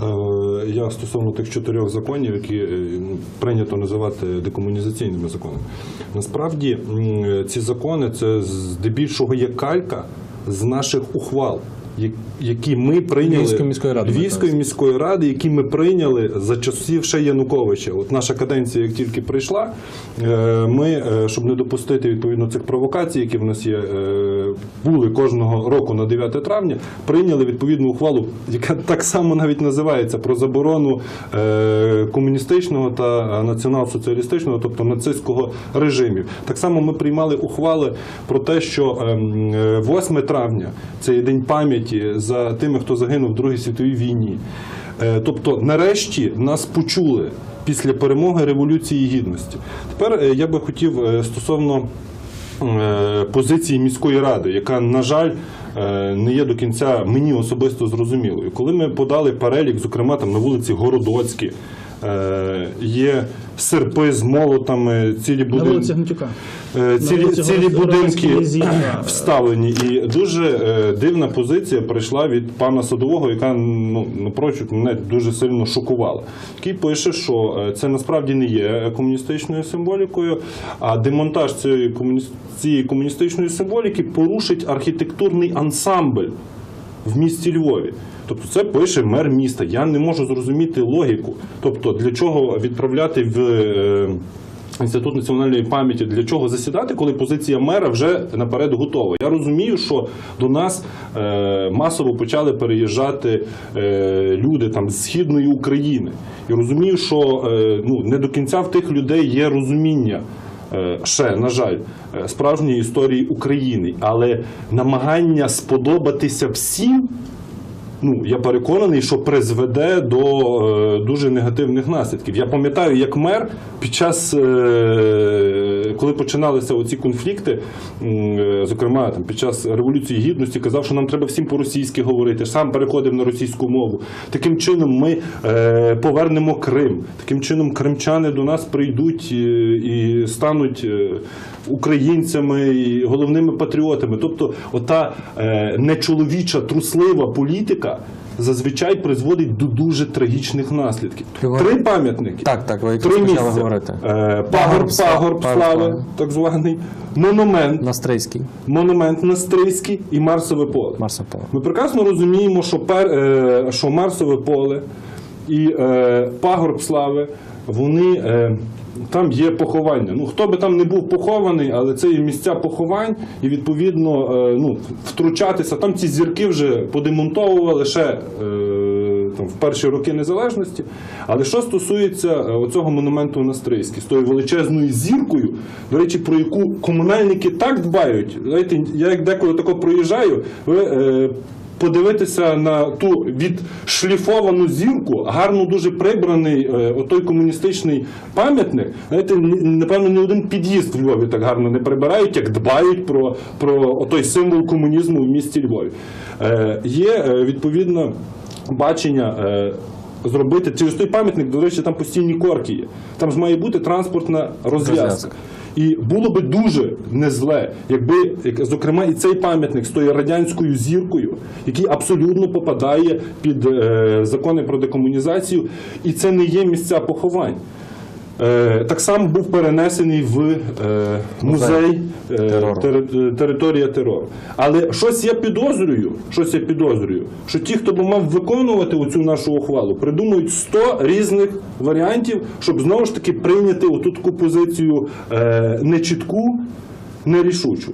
Е, Я стосовно тих чотирьох законів, які е, прийнято називати декомунізаційними законами. Насправді ці закони це здебільшого є калька з наших ухвал, які ми прийняли Львівської міської ради, Львівської міської ради, які ми прийняли за часів ще Януковича. От наша каденція, як тільки прийшла, е, ми, е, щоб не допустити відповідно цих провокацій, які в нас є, е, були кожного року на 9 травня, прийняли відповідну ухвалу, яка так само навіть називається про заборону комуністичного та націонал-соціалістичного, тобто нацистського режимів. Так само ми приймали ухвали про те, що ем, е, 8 травня це є день пам'яті за тими, хто загинув в Другій світовій війні. Е, Тобто, нарешті нас почули після перемоги Революції Гідності. Тепер е, я би хотів е, стосовно позиції міської ради, яка, на жаль, не є до кінця мені особисто зрозумілою. Коли ми подали перелік, зокрема там на вулиці Городоцькі, е, є серпи з молотами, цілі На будинки. Е, Цілі, цілі будинки вставлені, і дуже е, дивна позиція прийшла від пана Садового, яка ну напрочуд мене дуже сильно шокувала. Який пише, що е, це насправді не є комуністичною символікою, а демонтаж цієї комуністичної символіки порушить архітектурний ансамбль в місті Львові. Тобто це пише мер міста. Я не можу зрозуміти логіку. Тобто, для чого відправляти в е, інститут національної пам'яті, для чого засідати, коли позиція мера вже наперед готова. Я розумію, що до нас е, масово почали переїжджати е, люди там з східної України. І розумію, що е, ну не до кінця в тих людей є розуміння ще, на жаль, е, справжньої історії України, але намагання сподобатися всім. Ну, я переконаний, що призведе до е, дуже негативних наслідків. Я пам'ятаю, як мер під час, е, коли починалися оці конфлікти, е, зокрема там, під час Революції Гідності, казав, що нам треба всім по-російськи говорити, сам переходив на російську мову. Таким чином ми повернемо Крим. Таким чином кримчани до нас прийдуть і стануть українцями і головними патріотами. Тобто, ота нечоловіча, труслива політика зазвичай призводить до дуже трагічних наслідків. Три пам'ятники. Так, так, ви Три місця. говорити. Е, пагорб, Пагорб, слави, так званий, монумент, Настрийський, монумент Настрийський і Марсове поле. Марсополо. Ми прекрасно розуміємо, що, пер, е, що Марсове поле і е, пагорб слави, вони е, там є поховання. Ну хто би там не був похований, але це є місця поховань, і відповідно е, ну, втручатися. Там ці зірки вже подемонтовували ще. Е, там, в перші роки незалежності. Але що стосується е, оцього монументу на Стрийській, з тою величезною зіркою, до речі, про яку комунальники так дбають. Знаєте, я як деколи тако проїжджаю, ви подивитися на ту відшліфовану зірку, гарно дуже прибраний е, отой комуністичний пам'ятник. Знаєте, напевно, ні один під'їзд в Львові так гарно не прибирають, як дбають про, про отой символ комунізму в місті Львові. Е, є е, відповідно бачення. Е, Зробити через той пам'ятник, до речі, там постійні корки є. Там ж має бути транспортна розв'язка. І було би дуже не зле, якби, як, зокрема, і цей пам'ятник з тою радянською зіркою, який абсолютно попадає під е, закони про декомунізацію, і це не є місця поховань. Е, так само був перенесений в е, музей е, територія терору. Але щось я підозрюю, щось я підозрюю, що ті, хто би мав виконувати оцю нашу ухвалу, придумують 100 різних варіантів, щоб знову ж таки прийняти оту таку позицію нечітку, нерішучу.